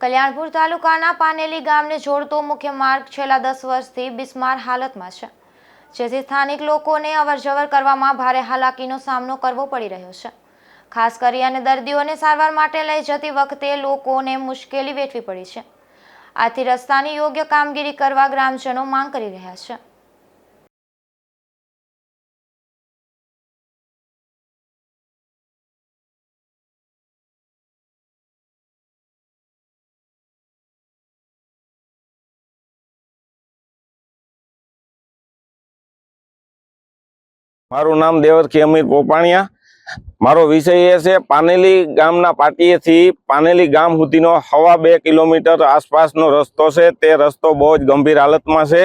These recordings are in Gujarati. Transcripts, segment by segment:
કલ્યાણપુર તાલુકાના પાનેલી ગામને જોડતો મુખ્ય માર્ગ છેલ્લા દસ વર્ષથી બિસ્માર હાલતમાં છે. જેથી સ્થાનિક લોકોને અવરજવર કરવામાં ભારે હાલાકીનો સામનો કરવો પડી રહ્યો છે. ખાસ કરી અને દર્દીઓને સારવાર માટે લઈ જતી વખતે લોકોને મુશ્કેલી વેઠવી પડી છે. આથી રસ્તાની યોગ્ય કામગીરી કરવા ગ્રામજનો માંગ કરી રહ્યા છે. મારું નામ દેવરખી અમીર પોપાણિયા મારો વિષય એ છે પાનેલી ગામના પાટીએથી પાનેલી ગામ સુધીનો હવા બે કિલોમીટર આસપાસનો રસ્તો છે. તે રસ્તો બહુ જ ગંભીર હાલતમાં છે.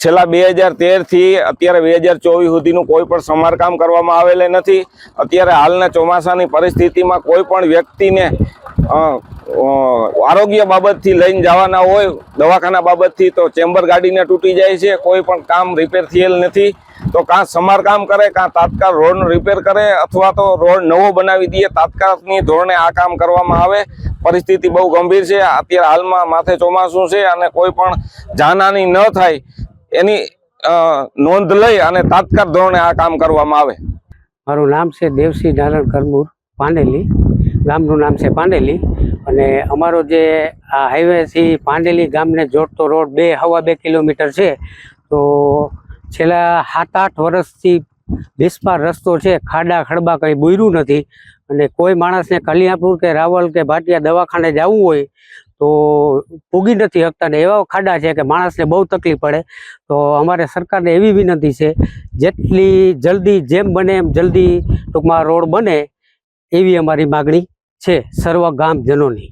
છેલ્લા બે હજાર તેરથી અત્યારે બે હજાર ચોવીસ સુધીનું કોઈ પણ સમારકામ કરવામાં આવેલ નથી. અત્યારે હાલના ચોમાસાની પરિસ્થિતિમાં કોઈ પણ વ્યક્તિને આરોગ્ય બાબતથી લઈને જવાના હોય, દવાખાના બાબતથી તો ચેમ્બર ગાડીને તૂટી જાય છે. કોઈ પણ કામ રિપેર થયેલ નથી. તો કાં સમારકામ કરે, કાં તાત્કાલ રોડનું રિપેર કરે, અથવા તો રોડ નવો બનાવી દઈએ, તાત્કાલિકની ધોરણે આ કામ કરવામાં આવે. પરિસ્થિતિ બહુ ગંભીર છે. અત્યારે હાલમાં માથે ચોમાસું છે અને કોઈ પણ જાનહાની ન થાય એની નોંધ લઈ અને તાત્કાલ ધોરણે આ કામ કરવામાં આવે. મારું નામ છે દેવસિંહ નારાયણ કરમુર પાંડેલી. ગામનું નામ છે પાંડેલી. અને અમારો જે આ હાઈવેથી પાંડેલી ગામને જોડતો રોડ બે, હવા બે કિલોમીટર છે. તો છેલ્લા સાત આઠ વર્ષથી બિસ્માર રસ્તો છે, ખાડા ખડબા કંઈ બુર્યું નથી. અને કોઈ માણસને કલિયાપુર કે રાવલ કે ભાટિયા દવાખાને જવું હોય તો પૂગી નથી શકતા ને એવા ખાડા છે કે માણસને બહુ તકલીફ પડે. તો અમારે સરકારને એવી વિનંતી છે, જેટલી જલ્દી જેમ બને એમ જલ્દી ટૂંકમાં રોડ બને એવી અમારી માગણી છે સર્વ ગામજનોની